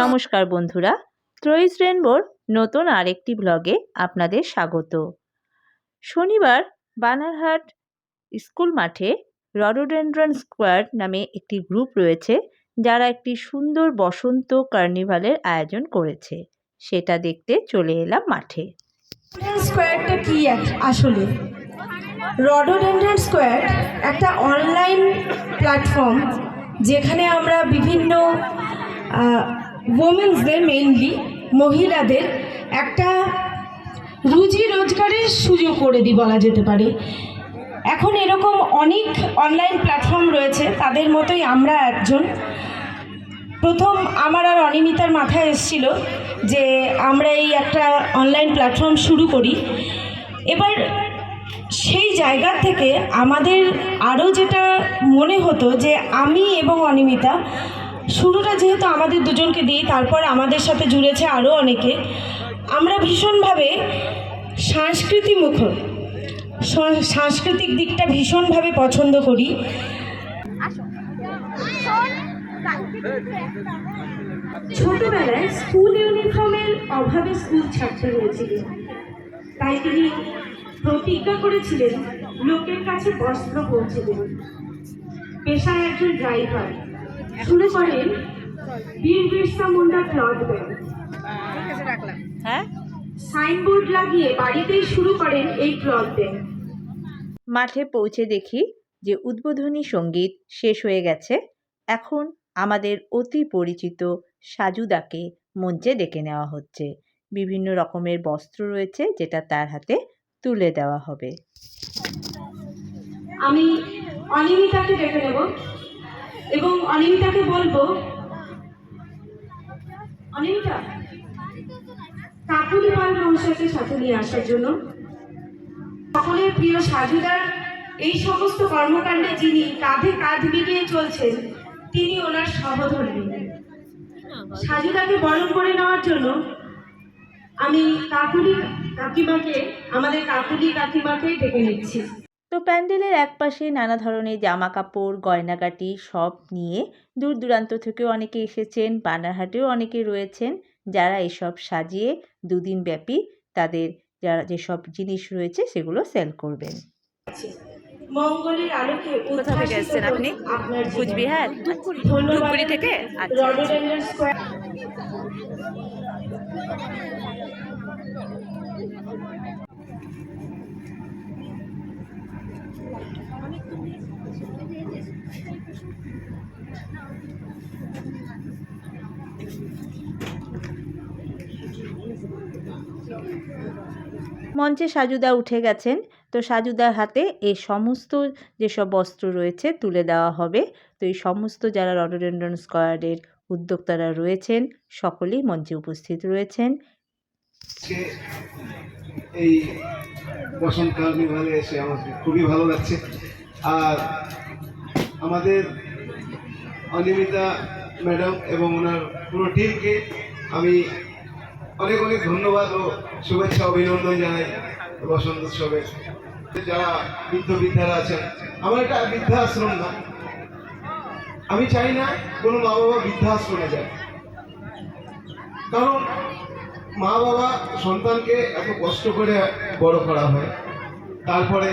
নমস্কার বন্ধুরা ত্রয়িস রেনবোর নতুন আরেকটি ব্লগে আপনাদের স্বাগত। শনিবার বানারহাট স্কুল মাঠে রডোডেন্ড্রন স্কোয়ার নামে একটি গ্রুপ রয়েছে, যারা একটি সুন্দর বসন্ত কার্নিভালের আয়োজন করেছে। সেটা দেখতে চলে এলাম মাঠে। স্কোয়ারটা কি আসলে? রডোডেন্ড্রন স্কোয়ার একটা অনলাইন প্ল্যাটফর্ম যেখানে আমরা বিভিন্ন ওমেন্সদের মেইনলি মহিলাদের একটা রুজি রোজগারের সুযোগ করে দিই বলা যেতে পারে। এখন এরকম অনেক অনলাইন প্ল্যাটফর্ম রয়েছে, তাদের মতোই আমরা একজন। প্রথম আমার আর অনিমিতার মাথায় এসেছিল যে আমরা এই একটা অনলাইন প্ল্যাটফর্ম শুরু করি। এবার সেই জায়গা থেকে আমাদের আরও যেটা মনে হতো যে আমি এবং অনিমিতা শুরুটা যেহেতু আমাদের দুজনকে দিই তারপর আমাদের সাথে জুড়েছে আরও অনেকে আমরা ভীষণভাবে সংস্কৃতিমুখ সং- সাংস্কৃতিক দিকটা ভীষণভাবে পছন্দ করি। ছোটবেলায় স্কুল ইউনিফর্মের অভাবে স্কুল ছাড়তে হয়েছিল। তাই তিনি প্রতিজ্ঞা করেছিলেন লোকের কাছে বস্ত্র পৌঁছে দেবেন পেশায় একজন ড্রাইভার। করেন বীর বিরসা মুন্ডা ব্যাংক হ্যাঁ? সাইনবোর্ড লাগিয়ে বাড়িতেই শুরু করেন এই ক্লথ ব্যাংক মাঠে পৌঁছে দেখি যে উদ্বোধনী সংগীত শেষ হয়ে গেছে। এখন আমাদের অতি পরিচিত সাজুদাকে মঞ্চে ডেকে নেওয়া হচ্ছে। বিভিন্ন রকমের বস্ত্র রয়েছে যেটা তার হাতে তুলে দেওয়া হবে। আমি অনিমিতাকে ডেকে নেব। এবং অনিমিতাকে বলব অনিমিতা কাকুলি পাল মহাশয়কে সাথে নিয়ে আসার জন্য। সকলের প্রিয় সাজুদার এই সমস্ত কর্মকাণ্ডে যিনি কাঁধে কাঁধ মিলিয়ে চলছেন, তিনি ওনার সহধর্মী সাজুদাকে বরণ করে নেওয়ার জন্য আমি কাকুলি কাকিমাকে, আমাদের কাকুলি কাকিমাকে ডেকে নিচ্ছি। তো প্যান্ডেলের একপাশে নানা ধরনের জামা কাপড় গয়নাগাটি সব নিয়ে দূর দূরান্ত থেকে অনেকে এসেছেন বানারহাটেও অনেকে রয়েছেন। যারা এসব সাজিয়ে দুদিন ব্যাপী তাদের যারা যেসব জিনিস রয়েছে সেগুলো সেল করবেন। মঙ্গলের আলোকে কোথা থেকে এসেছেন আপনি? কুচবিহার? ধূপগুড়ি থেকে? আচ্ছা মঞ্চে সাজুদা উঠে গেছেন। তো সাজুদার হাতে এই সমস্ত যেসব বস্ত্র রয়েছে তুলে দেওয়া হবে। তো এই সমস্ত যারা রডোডেন্ড্রন স্কোয়ারের উদ্যোক্তারা রয়েছেন, সকলেই মঞ্চে উপস্থিত রয়েছেন। এই বসন্ত কার্নিভালে এসে আমার খুবই ভালো লাগছে। আর আমাদের অনিমিতা ম্যাডাম এবং ওনার পুরো টিমকে আমি অনেক অনেক ধন্যবাদ ও শুভেচ্ছা, অভিনন্দন জানাই বসন্ত উৎসবে। যারা বৃদ্ধ বৃদ্ধারা আছেন, আমার এটা বৃদ্ধাশ্রম না। আমি চাই না কোনো মা বাবা বৃদ্ধাশ্রমে যায় কারণ মা বাবা সন্তানকে এত কষ্ট করে বড় করা হয়। তারপরে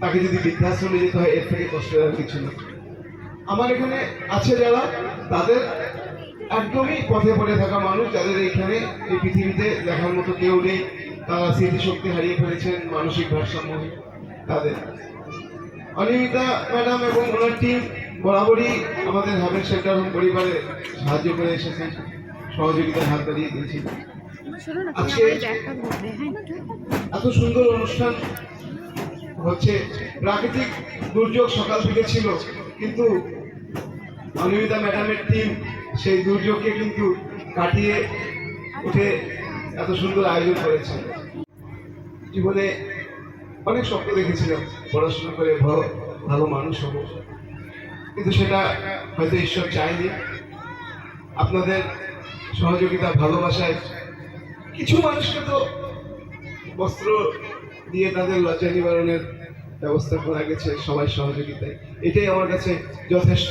তাকে যদি বৃদ্ধাশ্রমে যেতে হয় এর থেকে কষ্টের আর কিছু না। আমার এখানে আছে যারা তাদের একদমই পথে পড়ে থাকা মানুষ যাদের এখানে এই পৃথিবীতে দেখার মতো কেউ নেই। তারা স্মৃতিশক্তি হারিয়ে ফেলেছেন মানসিক ভারসাম্যহীন তাদের। অনিমিতা ম্যাডাম এবং ওনার টিম বরাবরই আমাদের হ্যাভেন সেন্টার হোম পরিবারে সাহায্য করে এসেছেন সহযোগিতার হাত বাড়িয়ে দিয়েছেন আজকে এত সুন্দর অনুষ্ঠান হচ্ছে প্রাকৃতিক দুর্যোগ সকাল থেকে ছিল, কিন্তু অনিমিতা ম্যাডামের টিম সেই দুর্যোগকে কিন্তু কাটিয়ে উঠে এত সুন্দর আয়োজন করেছে। জীবনে অনেক স্বপ্ন দেখেছিলাম, পড়াশোনা করে ভালো ভালো মানুষ হব। কিন্তু সেটা হয়তো ঈশ্বর চায়নি। আপনাদের সহযোগিতা, ভালোবাসায় কিছু মানুষকে তো বস্ত্র দিয়ে তাদের লজ্জা নিবারণের ব্যবস্থা করা গেছে সবাই সহযোগিতায়। এটাই আমার কাছে যথেষ্ট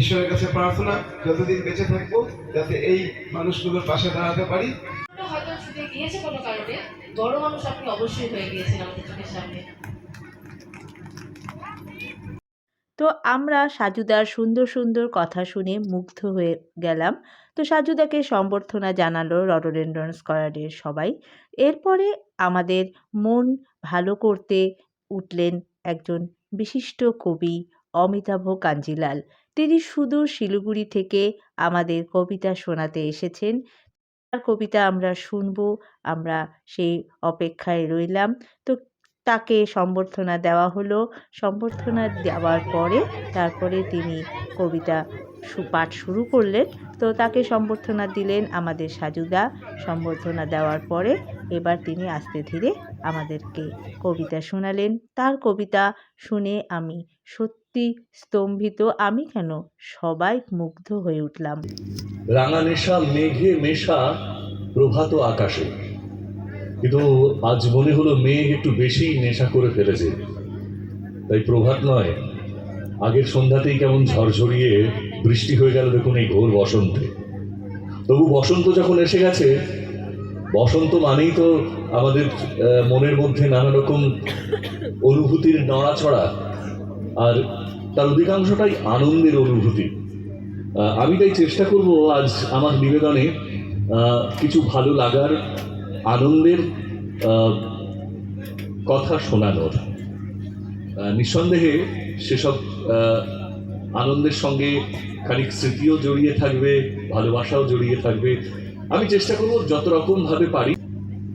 ঈশ্বরের কাছে প্রার্থনা যতদিন বেঁচে থাকব যাতে এই মানুষগুলোর পাশে দাঁড়াতে পারি। হয়তো ছুটে গিয়েছে কোনো কারণে বড় মানুষ আপনি অবশ্যই হয়ে গিয়েছেন আমাদের চোখের সামনে। তো আমরা সাজুদার সুন্দর সুন্দর কথা শুনে মুগ্ধ হয়ে গেলাম। তো সাজুদাকে সম্বর্ধনা জানালো রডোডেন্ড্রন স্কোয়ারের সবাই। এরপরে আমাদের মন ভালো করতে উঠলেন একজন বিশিষ্ট কবি অমিতাভ কাঞ্জিলাল। তিনি সুদূর শিলিগুড়ি থেকে আমাদের কবিতা শোনাতে এসেছেন। তার কবিতা আমরা শুনব, আমরা সেই অপেক্ষায় রইলাম। তো তাকে সম্বর্ধনা দেওয়া হলো। সম্বর্ধনা দেওয়ার পরে তারপরে তিনি কবিতা পাঠ শুরু করলেন। তো তাকে সম্বর্ধনা দিলেন আমাদের সাজুদা। সম্বর্ধনা দেওয়ার পরে এবার তিনি আস্তে ধীরে আমাদেরকে কবিতা শোনালেন। তার কবিতা শুনে আমি সত্যি স্তম্ভিত। আমি কেন সবাই মুগ্ধ হয়ে উঠলাম। রাঙা নেশা, মেঘে মেশা, প্রভাত আকাশে। কিন্তু আজ মনে হলো মেঘ একটু বেশি নেশা করে ফেলেছে। তাই প্রভাত নয়, আগের সন্ধ্যাতেই কেমন ঝরঝরিয়ে বৃষ্টি হয়ে গেল দেখুন এই ঘোর বসন্তে। তবু বসন্ত যখন এসে গেছে, বসন্ত মানেই তো আমাদের মনের মধ্যে নানা রকম অনুভূতির নড়াচড়া আর তার অধিকাংশটাই আনন্দের অনুভূতি। আমি তাই চেষ্টা করব আজ আমার নিবেদনে কিছু ভালো লাগার, আনন্দের কথা শোনানোর। নিঃসন্দেহে সেসব আনন্দের সঙ্গে খানিক স্মৃতিও জড়িয়ে থাকবে, ভালোবাসাও জড়িয়ে থাকবে। আমি চেষ্টা করব যত রকম ভাবে পারি।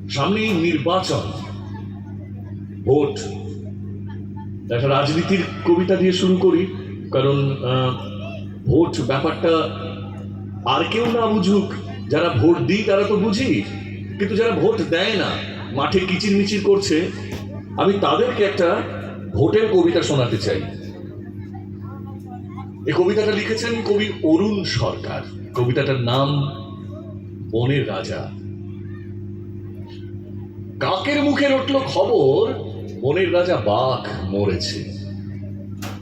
সামনেই নির্বাচন। ভোট। একটা রাজনীতির কবিতা দিয়ে শুরু করি, কারণ ভোট ব্যাপারটা আর কেউ না বুঝুক। যারা ভোট দিই তারা তো বুঝি, কিন্তু যারা ভোট দেয় না, মাঠে কিচির মিচির করছে, আমি তাদেরকে একটা ভোটের কবিতা শোনাতে চাই। এই কবিতাটা লিখেছেন কবি অরুণ সরকার। কবিতাটার নাম বনের রাজা। কাকের মুখে রটল খবর, বনের রাজা বাঘ মরেছে।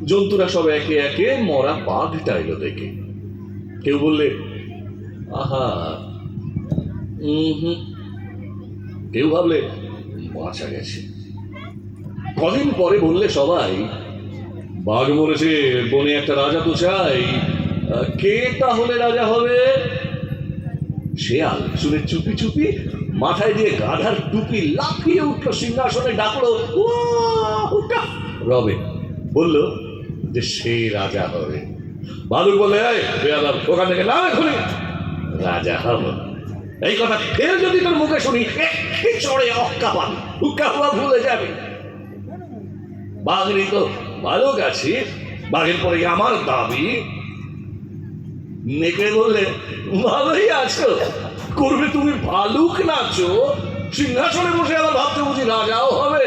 জন্তুরা সব একে একে মরা বাঘটা এলো দেখে। কেউ বললে, আহা হুম। কেউ ভাবলে, বাঁচা গেছে। কদিন পরে বললে সবাই বাঘ বলেছে বনে একটা রাজা তো চাই। কে তাহলে রাজা হবে? শেয়াল শুনে চুপি চুপি মাথায় দিয়ে গাধার টুপি লাফিয়ে উঠল সিংহাসনে ডাকলো! রবে বলল যে সে রাজা হবে। বালুক বলে "এই, বেয়াদব, ওখান থেকে না এখনই। রাজা হব। এই কথা ফের যদি তোর মুখে শুনি চড়ে অক্কা পাবি। হুক্কা হুয়া ভুলে যাবে। বাঘরি তো ভালো গাছি বাঘের পরে আমার দাবি? নেকে বললে, ভালোই আছো। করবে তুমি ভালুক নাচো সিংহাসনে বসে আবার ভাবতে বুঝি রাজাও হবে।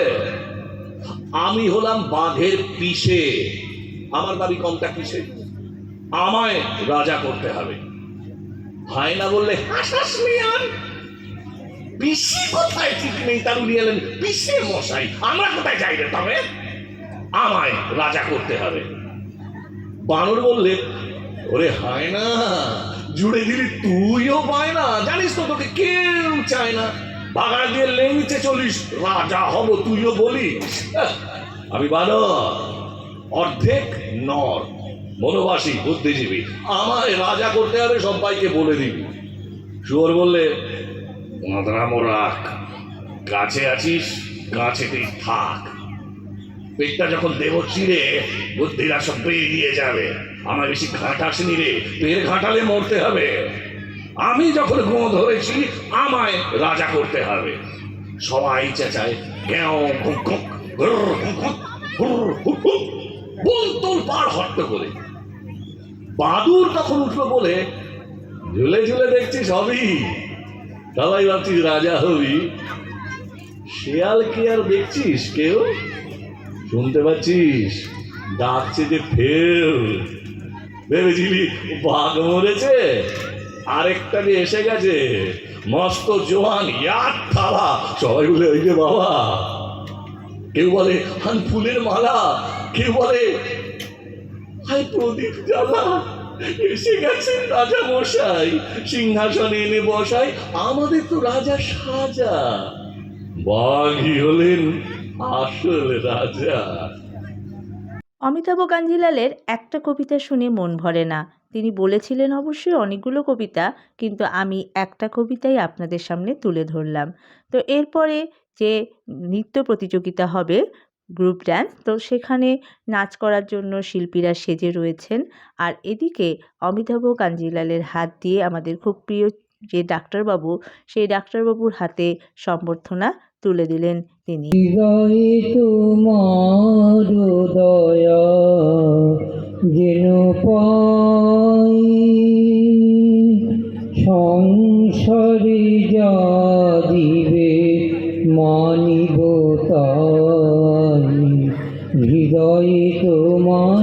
আমি হলাম বাঘের পিসে। আমার দাবি কমটা কিসে? আমায় রাজা করতে হবে। হয় না বললে, হাসাস মিয়ান পিসি কোথায়? ঠিক নেই তার উনি এলেন। পিসে মশাই, আমরা কোথায় যাই রে তবে? আমায় রাজা করতে হবে। বানর বললে ওরে হায় না জুড়ে দিলি তুইও পায় না জানিস তো তোকে কেউ চায় না। বাগান দিয়ে লেংচে চলিস রাজা হব তুইও বলিস। হ্যাঁ, আমি বানর অর্ধেক নর বনবাসী বুদ্ধিজীবী আমায় রাজা করতে হবে সবাইকে বলে দিবি। শুয়োর বললে মাদরা মোরাক গাছে আছিস গাছেতেই থাক। পেটটা যখন দেহ চিরে বুদ্ধিরা সব বেরিয়ে যাবে। আমার বেশি ঘাটাসনি রে, পেট ঘাটালে মরতে হবে। আমি যখন গো ধরেছি, আমায় রাজা করতে হবে। সবাই চেঁচায় পার হট্ট করে। বাদুর তখন উঠল বলে, ঝুলে ঝুলে দেখছিস হবি সবাই ভাবছিস রাজা হবি। শেয়াল কি আর দেখছিস, কেউ? শুনতে পাচ্ছিস? ডাকছে যে ফের ভেবেছিলি বাঘ মরেছে? আরেকটা যে এসে গেছে। মস্ত জোয়ান ইয়ার থালা। সবাই বলে, ওই যে বাবা। কেউ বলে, হান ফুলের মালা। কেউ বলে হাই প্রদীপ জ্বালা, এসে গেছেন রাজা মশাই। সিংহাসনে এনে বসাই, আমাদের তো রাজা সাজা। বাঘই হলেন আসল রাজা। অমিতাভ কাঞ্জিলালের একটা কবিতা শুনে মন ভরে না। তিনি বলেছিলেন অবশ্যই অনেকগুলো কবিতা, কিন্তু আমি একটা কবিতাই আপনাদের সামনে তুলে ধরলাম। তো এরপরে যে নৃত্য প্রতিযোগিতা হবে গ্রুপ ডান্স, তো সেখানে নাচ করার জন্য শিল্পীরা সেজে রয়েছেন। আর এদিকে অমিতাভ কাঞ্জিলালের হাত দিয়ে আমাদের খুব প্রিয় যে ডাক্তারবাবু, সেই ডাক্তারবাবুর হাতে সম্বর্ধনা তুলে দিলেন তিনি। তোমার সংসারে যা দিবে মানিব তাই। হৃদয়ে তোমায়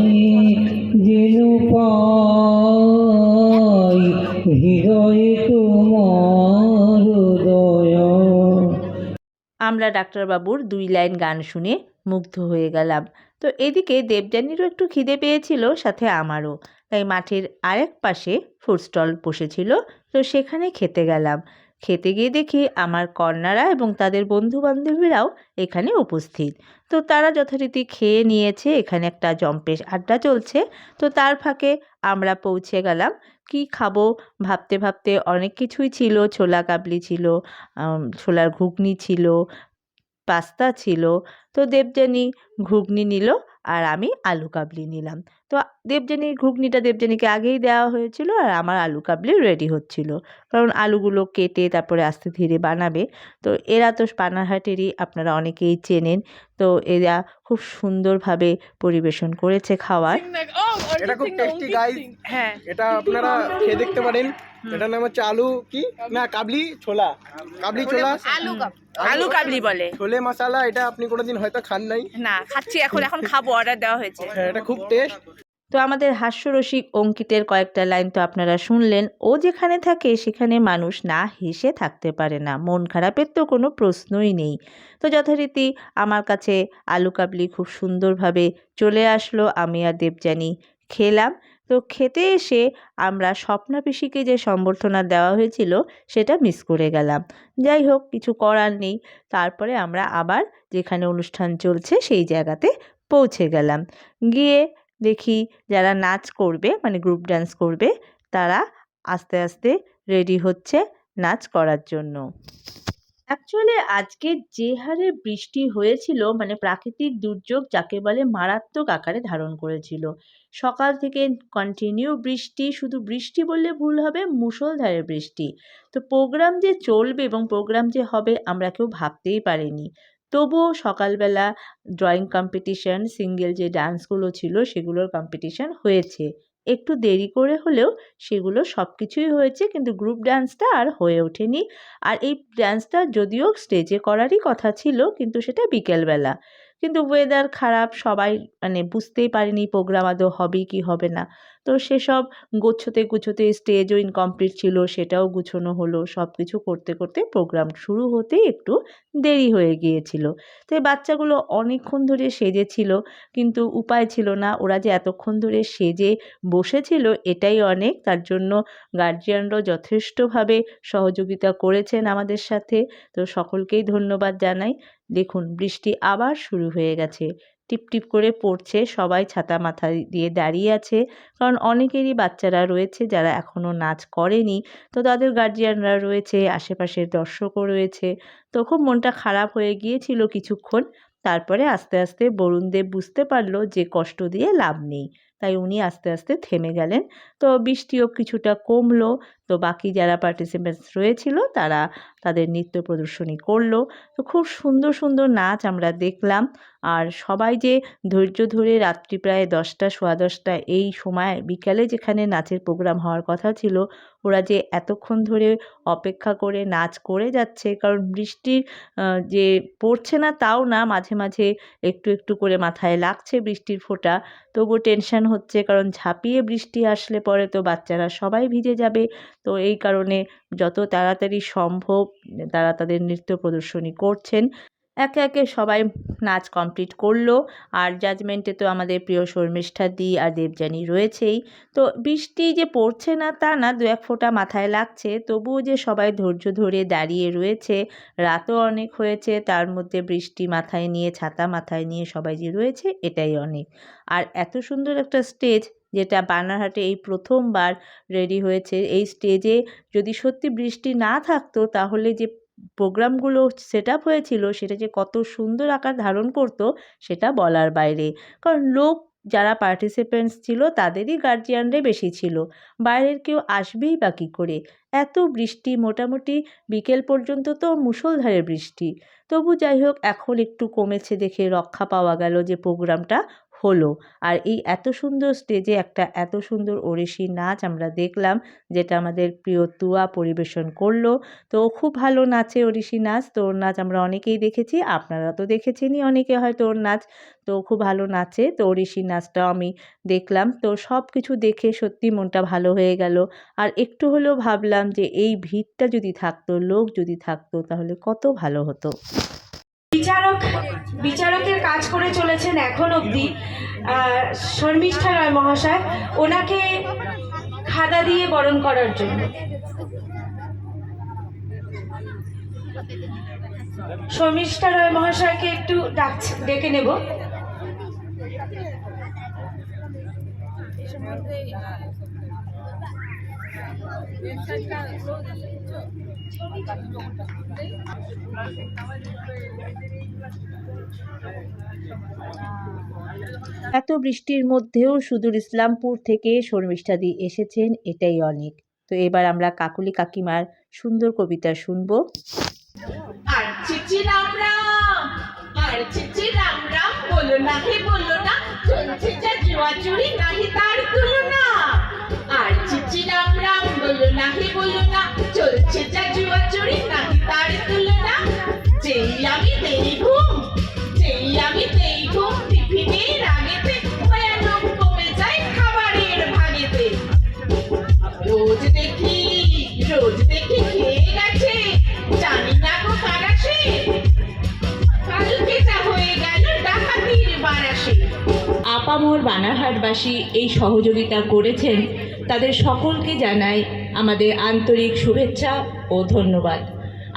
আমরা ডাক্তারবাবুর দুই লাইন গান শুনে মুগ্ধ হয়ে গেলাম। তো এদিকে দেবযানীরও একটু খিদে পেয়েছিল, সাথে আমারও। তাই মাঠের আরেক পাশে ফুড স্টল বসেছিল, তো সেখানে খেতে গেলাম। খেতে গিয়ে দেখি আমার কন্যারা এবং তাদের বন্ধু বান্ধবীরাও এখানে উপস্থিত। তো তারা যথারীতি খেয়ে নিয়েছে, এখানে একটা জম্পেশ আড্ডা চলছে। তো তার ফাঁকে আমরা পৌঁছে গেলাম। কি খাব? ভাবতে ভাবতে অনেক কিছুই ছিল। ছোলা কাবলি ছিল ছোলার ঘুগনি ছিল, পাস্তা ছিল। তো দেবযানী ঘুগনি নিল আর আমি আলু কাবলি নিলাম। তো দেবযানীর ঘুগনিটা দেবযানীকে আগেই দেওয়া হয়েছিল আর আমার আলু কাবলি রেডি হচ্ছিল। কারণ আলুগুলো কেটে তারপরে আস্তে ধীরে বানাবে। তো এরা তো পানাহাটেরই আপনারা অনেকেই চেনেন। তো এরা খুব সুন্দরভাবে পরিবেশন করেছে খাবার এটা খুব টেস্টি গাইস হ্যাঁ। এটা আপনারা খেয়ে দেখতে পারেন। এটার নাম হচ্ছে আলু কি? না কাবলি ছোলা। কাবলি ছোলা? আলু আলু কাবলি বলে। ছোলে মশালা এটা আপনি কোনোদিন হয়তো খান নাই। না খাচ্ছি এখন এখন খাব অর্ডার দেওয়া হয়েছে। হ্যাঁ এটা খুব টেস্ট তো আমাদের হাস্যরসিক অঙ্কিতের কয়েকটা লাইন তো আপনারা শুনলেন। ও যেখানে থাকে সেখানে মানুষ না হেসে থাকতে পারে না। মন খারাপের তো কোনো প্রশ্নই নেই। তো যথারীতি আমার কাছে আলু কাবলি খুব সুন্দরভাবে চলে আসলো। আমি আর দেবযানী খেলাম। তো খেতে এসে আমরা স্বপ্না পিসিকে যে সম্বর্ধনা দেওয়া হয়েছিল সেটা মিস করে গেলাম। যাই হোক, কিছু করার নেই। তারপরে আমরা আবার যেখানে অনুষ্ঠান চলছে সেই জায়গাতে পৌঁছে গেলাম। গিয়ে দেখি যারা নাচ করবে মানে গ্রুপ ডান্স করবে, তারা আস্তে আস্তে রেডি হচ্ছে নাচ করার জন্য। অ্যাকচুয়ালি আজকে যে হারে বৃষ্টি হয়েছিল মানে প্রাকৃতিক দুর্যোগ যাকে বলে মারাত্মক আকারে ধারণ করেছিল। সকাল থেকে কন্টিনিউ বৃষ্টি, শুধু বৃষ্টি বললে ভুল হবে, মুষলধারে বৃষ্টি। তো প্রোগ্রাম যে চলবে এবং প্রোগ্রাম যে হবে আমরা কেউ ভাবতেই পারিনি। তবুও সকালবেলা ড্রয়িং কম্পিটিশন সিঙ্গেল যে ডান্সগুলো ছিল সেগুলোর কম্পিটিশন হয়েছে। একটু দেরি করে হলেও সেগুলো সব কিছুই হয়েছে, কিন্তু গ্রুপ ডান্সটা আর হয়ে ওঠেনি। আর এই ডান্সটা যদিও স্টেজে করারই কথা ছিল, কিন্তু সেটা বিকেলবেলা। কিন্তু ওয়েদার খারাপ, সবাই মানে বুঝতেই পারেনি প্রোগ্রাম আদৌ হবে কি হবে না। তো সেসব গোছোতে গুছোতে স্টেজও ইনকমপ্লিট ছিল, সেটাও গুছোনো হলো। সব কিছু করতে করতে প্রোগ্রাম শুরু হতেই একটু দেরি হয়ে গিয়েছিল। তো এই বাচ্চাগুলো অনেকক্ষণ ধরে সেজেছিল, কিন্তু উপায় ছিল না। ওরা যে এতক্ষণ ধরে সেজে বসেছিল, এটাই অনেক। তার জন্য গার্জিয়ানরাও যথেষ্টভাবে সহযোগিতা করেছেন আমাদের সাথে। তো সকলকেই ধন্যবাদ জানাই। দেখুন, বৃষ্টি আবার শুরু হয়ে গেছে। টিপ টিপ করে পড়ছে, সবাই ছাতা মাথায় দিয়ে দাঁড়িয়ে আছে। কারণ অনেকেরই বাচ্চারা রয়েছে যারা এখনও নাচ করেনি। তো তাদের গার্জিয়ানরা রয়েছে, আশেপাশের দর্শকও রয়েছে। তো খুব মনটা খারাপ হয়ে গিয়েছিল কিছুক্ষণ। তারপরে আস্তে আস্তে বরুণদেব বুঝতে পারল যে কষ্ট দিয়ে লাভ নেই। তাই উনি আস্তে আস্তে থেমে গেলেন। তো বৃষ্টিও কিছুটা কমলো। তো বাকি যারা পার্টিসিপেন্টস রয়েছিল, তারা তাদের নৃত্য প্রদর্শনী করল। তো খুব সুন্দর সুন্দর নাচ আমরা দেখলাম। আর সবাই যে ধৈর্য ধরে রাত্রি প্রায় দশটা, সোয়া দশটা এই সময় বিকালে যেখানে নাচের প্রোগ্রাম হওয়ার কথা ছিল, ওরা যে এতক্ষণ ধরে অপেক্ষা করে নাচ করে যাচ্ছে, কারণ বৃষ্টির যে পড়ছে না তাও না, মাঝে মাঝে একটু একটু করে মাথায় লাগছে বৃষ্টির ফোঁটা। তবুও টেনশন হচ্ছে, কারণ ঝাঁপিয়ে বৃষ্টি আসলে পরে তো বাচ্চারা সবাই ভিজে যাবে। তো এই কারণে যত তাড়াতাড়ি সম্ভব তারা তাদের নৃত্য প্রদর্শনী করছেন। একে একে সবাই নাচ কমপ্লিট করল। আর জাজমেন্টে তো আমাদের প্রিয় শর্মিষ্ঠা দি আর দেবযানী রয়েছেই। তো বৃষ্টি যে পড়ছে না তা না, দু এক ফোঁটা মাথায় লাগছে। তবুও যে সবাই ধৈর্য ধরে দাঁড়িয়ে রয়েছে, রাতও অনেক হয়েছে। তার মধ্যে বৃষ্টি মাথায় নিয়ে, ছাতা মাথায় নিয়ে সবাই যে রয়েছে, এটাই অনেক। আর এত সুন্দর একটা স্টেজ যেটা বানারহাটে এই প্রথমবার রেডি হয়েছে। এই স্টেজে যদি সত্যি বৃষ্টি না থাকতো, তাহলে যে প্রোগ্রামগুলো সেট আপ হয়েছিল, সেটা যে কত সুন্দর আকার ধারণ করতো, সেটা বলার বাইরে। কারণ লোক যারা পার্টিসিপেন্টস ছিল, তাদেরই গার্জিয়ানরাই বেশি ছিল। বাইরের কেউ আসবেই বা কী করে? এত বৃষ্টি, মোটামুটি বিকেল পর্যন্ত তো মুষলধারে বৃষ্টি। তবু যাই হোক, এখন একটু কমেছে দেখে রক্ষা পাওয়া গেল যে প্রোগ্রামটা। হলো। আর এই এত সুন্দর স্টেজে একটা এত সুন্দর ওড়িশি নাচ আমরা দেখলাম, যেটা আমাদের প্রিয় তুয়া পরিবেশন করল। তো খুব ভালো নাচে ওড়িশি নাচ, তো ওর নাচ আমরা অনেকেই দেখেছি আপনারা তো দেখেছেনই অনেকে হয়তো ওর নাচ। তো খুব ভালো নাচে, তো ওড়িশি নাচটাও আমি দেখলাম। তো সব কিছু দেখে সত্যি মনটা ভালো হয়ে গেল। আর একটু হলেও ভাবলাম যে এই ভিড়টা যদি থাকতো, লোক যদি থাকতো, তাহলে কত ভালো হতো। বিচারক বিচারকের কাজ করে চলেছেন এখন অবধি শর্মিষ্ঠা রায় মহাশয় ওনাকে খাদা দিয়ে বরণ করার জন্য শর্মিষ্ঠা রায় মহাশয়কে একটু ডাকছে ডেকে নেব এত বৃষ্টির মধ্যেও সুদূর ইসলামপুর থেকে শর্মিষ্ঠাদি এসেছেন, এটাই অনেক। তো এবার আমরা কাকুলি কাকিমার সুন্দর কবিতা শুনব। আর চিচি রাম রাম বলো না বলো না, চলছে জুয়া চুরি, নাহি তার তুলনা। আর চিচি রাম রাম, বলো না হে বলো নাহি তার তুলনা দেই ঘুম, যেই দেই ঘুম আগেতে ভয়ানক কমে যায় খাবারের ভাগেতে। রোজ দেখি রোজ দেখি খেয়ে গেছে, জানি না গো কারাসে কালকে যা হয়ে গেল ডাকাতির বারাসে। আপামোর বানারহাটবাসী এই সহযোগিতা করেছেন, তাদের সকলকে জানাই আমাদের আন্তরিক শুভেচ্ছা ও ধন্যবাদ।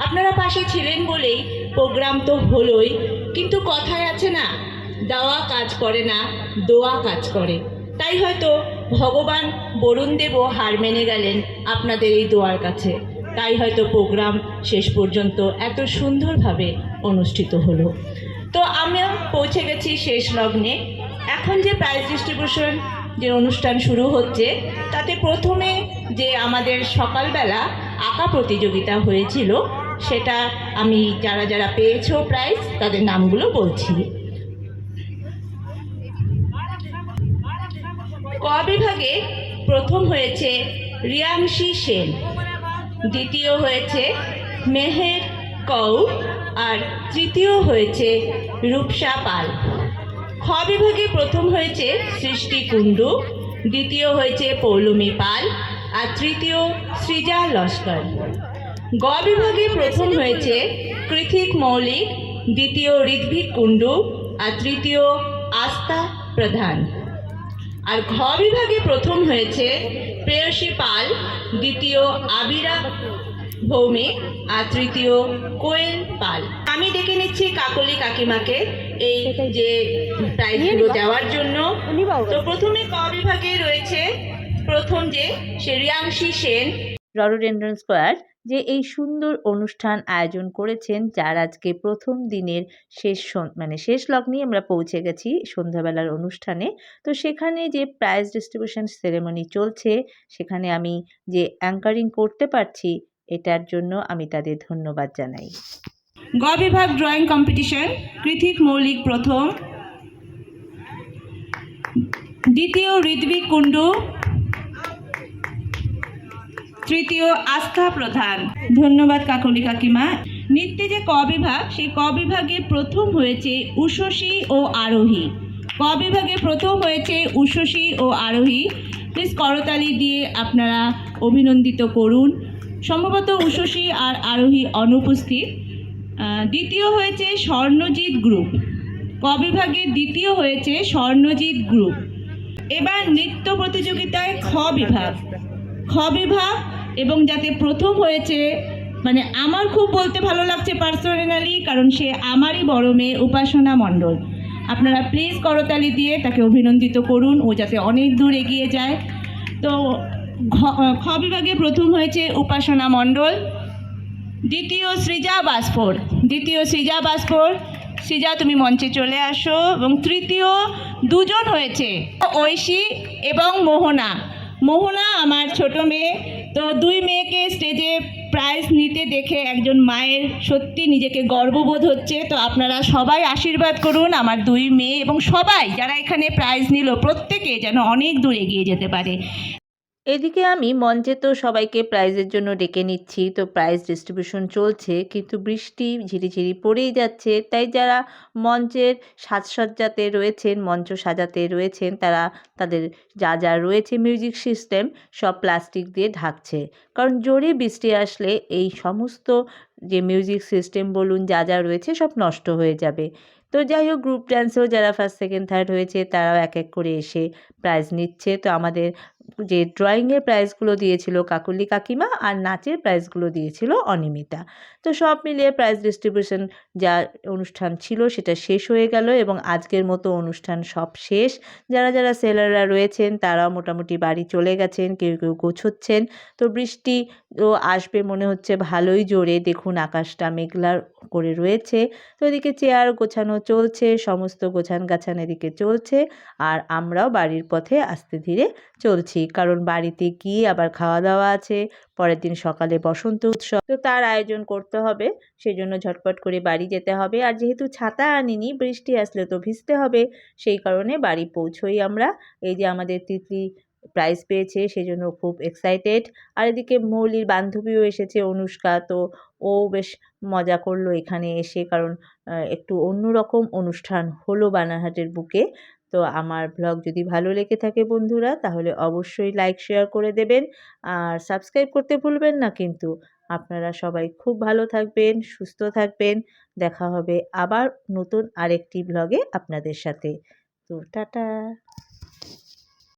আপনারা পাশে ছিলেন বলেই প্রোগ্রাম তো হলোই, কিন্তু কথায় আছে না, দেওয়া কাজ করে না, দোয়া কাজ করে। তাই হয়তো ভগবান বরুণদেবও হার মেনে গেলেন আপনাদের এই দোয়ার কাছে। তাই হয়তো প্রোগ্রাম শেষ পর্যন্ত এত সুন্দরভাবে অনুষ্ঠিত হলো। তো আমিও পৌঁছে গেছি শেষ লগ্নে। এখন যে প্রাইজ ডিস্ট্রিবিউশন যে অনুষ্ঠান শুরু হচ্ছে, তাতে প্রথমে যে আমাদের সকালবেলা আঁকা প্রতিযোগিতা হয়েছিল, সেটা আমি যারা যারা পেয়েছ প্রাইজ তাদের নামগুলো বলছি। ক বিভাগে প্রথম হয়েছে রিয়াংশী সেন, দ্বিতীয় হয়েছে মেহের কৌর, আর তৃতীয় হয়েছে রূপসা পাল। খ বিভাগে প্রথম হয়েছে সৃষ্টি কুণ্ডু, দ্বিতীয় হয়েছে পৌলমী পাল, আর তৃতীয় সৃজা লস্কর। গ বিভাগে প্রথম হয়েছে কৃথিক মৌলিক, দ্বিতীয় ঋদ্ভিক কুণ্ডু, আর তৃতীয় আস্থা প্রধান। আর ঘ বিভাগে প্রথম হয়েছে প্রেয়সী পাল, দ্বিতীয় আবিরা ভৌমিক আর তৃতীয় কোয়েল পাল। আমি ডেকে নিচ্ছি কাকলি কাকিমাকে এই যে প্রাইজগুলো দেওয়ার জন্য। তো প্রথমে ক বিভাগে রয়েছে? প্রথম যে সে রিয়াংশী সেন। রডোডেন্ড্রন স্কোয়ার যে এই সুন্দর অনুষ্ঠান আয়োজন করেছেন যার আজকে প্রথম দিনের শেষ মানে শেষ লগ্নেই আমরা পৌঁছে গেছি সন্ধ্যাবেলার অনুষ্ঠানে। তো সেখানে যে প্রাইজ ডিস্ট্রিবিউশন সেরেমনি চলছে সেখানে আমি যে অ্যাঙ্কারিং করতে পারছি এটার জন্য আমি তাদের ধন্যবাদ জানাই। গ বিভাগ ড্রয়িং কম্পিটিশন কৃথিক মৌলিক প্রথম। দ্বিতীয় ঋদ্বিক কুণ্ডু। তৃতীয় আস্থা প্রধান। ধন্যবাদ কাকলি কাকিমা। নৃত্যে যে ক বিভাগ সেই ক বিভাগে প্রথম হয়েছে উষসী ও আরোহী। ক বিভাগে প্রথম হয়েছে উষসী ও আরোহী। প্লিজ করতালি দিয়ে আপনারা অভিনন্দিত করুন। সম্ভবত উষসী আর আরোহী অনুপস্থিত। দ্বিতীয় হয়েছে স্বর্ণজিৎ গ্রুপ। ক বিভাগে দ্বিতীয় হয়েছে স্বর্ণজিৎ গ্রুপ। এবার নৃত্য প্রতিযোগিতায় খ বিভাগ। খ বিভাগ এবং যাতে প্রথম হয়েছে মানে আমার খুব বলতে ভালো লাগছে পার্সোনালি কারণ সে আমারই বড় মেয়ে উপাসনা মণ্ডল। আপনারা প্লিজ করতালি দিয়ে তাকে অভিনন্দিত করুন, ও যাতে অনেক দূর এগিয়ে যায়। তো খ বিভাগে প্রথম হয়েছে উপাসনা মণ্ডল, দ্বিতীয় সৃজা বাসফোর। দ্বিতীয় সৃজা বাসফোর। সৃজা, তুমি মঞ্চে চলে আসো। এবং তৃতীয়, দুজন হয়েছে, ঐশী এবং মোহনা। মোহনা আমার ছোট মেয়ে। তো দুই মেয়েকে স্টেজে প্রাইজ নিতে দেখে একজন মায়ের সত্যি নিজেকে গর্ববোধ হচ্ছে। তো আপনারা সবাই আশীর্বাদ করুন আমার দুই মেয়ে এবং সবাই যারা এখানে প্রাইজ নিল, প্রত্যেকে যেন অনেক দূর এগিয়ে যেতে পারে। এদিকে আমি মঞ্চে তো সবাইকে প্রাইজের জন্য ডেকে নিচ্ছি, তো প্রাইজ ডিস্ট্রিবিউশন চলছে, কিন্তু বৃষ্টি ঝিরিঝিরি পড়েই যাচ্ছে। তাই যারা মঞ্চের সাজসজ্জাতে রয়েছেন, মঞ্চ সাজাতে রয়েছেন, তারা তাদের যা যা রয়েছে মিউজিক সিস্টেম সব প্লাস্টিক দিয়ে ঢাকছে। কারণ জোরে বৃষ্টি আসলে এই সমস্ত যে মিউজিক সিস্টেম বলুন, যা যা রয়েছে সব নষ্ট হয়ে যাবে। তো যাই হোক, গ্রুপ ডান্সেও যারা ফার্স্ট, সেকেন্ড, থার্ড হয়েছে, তারাও এক এক করে এসে প্রাইজ নিচ্ছে। তো আমাদের যে ড্রয়িংয়ের প্রাইজগুলো দিয়েছিল কাকুলি কাকিমা আর নাচের প্রাইজগুলো দিয়েছিল অনিমিতা। তো সব মিলিয়ে প্রাইজ ডিস্ট্রিবিউশন যা অনুষ্ঠান ছিল সেটা শেষ হয়ে গেল এবং আজকের মতো অনুষ্ঠান সব শেষ। যারা যারা সেলাররা রয়েছেন তারাও মোটামুটি বাড়ি চলে গেছেন, কেউ কেউ গোছচ্ছেন। তো বৃষ্টি ও আসবে মনে হচ্ছে ভালোই জোরে। দেখুন আকাশটা মেঘলা করে রয়েছে। তো এদিকে চেয়ার গোছানো চলছে, সমস্ত গোছান গাছান এদিকে চলছে। আর আমরাও বাড়ির পথে আস্তে ধীরে চলছি। কারণ বাড়িতে গিয়ে আবার খাওয়া দাওয়া আছে? পরের দিন সকালে বসন্ত উৎসব। তো তার আয়োজন করতে হবে। সেই জন্য ঝটপট করে বাড়ি যেতে হবে। আর যেহেতু ছাতা আনিনি, বৃষ্টি আসলে তো ভিজতে হবে। সেই কারণে বাড়ি পৌঁছোই আমরা। এই যে আমাদের তিতলি প্রাইজ পেয়েছে, সেজন্য খুব এক্সাইটেড আর এদিকে মৌলির বান্ধবীও এসেছে, অনুষ্কা। তো ও বেশ মজা করল এখানে এসে। কারণ একটু অন্যরকম অনুষ্ঠান হলো বানারহাটের বুকে। তো আমার ব্লগ যদি ভালো লেগে থাকে বন্ধুরা, তাহলে অবশ্যই লাইক শেয়ার করে দেবেন। আর সাবস্ক্রাইব করতে ভুলবেন না কিন্তু। আপনারা সবাই খুব ভালো থাকবেন, সুস্থ থাকবেন। দেখা হবে আবার নতুন আরেকটি ব্লগে আপনাদের সাথে। তো টাটা!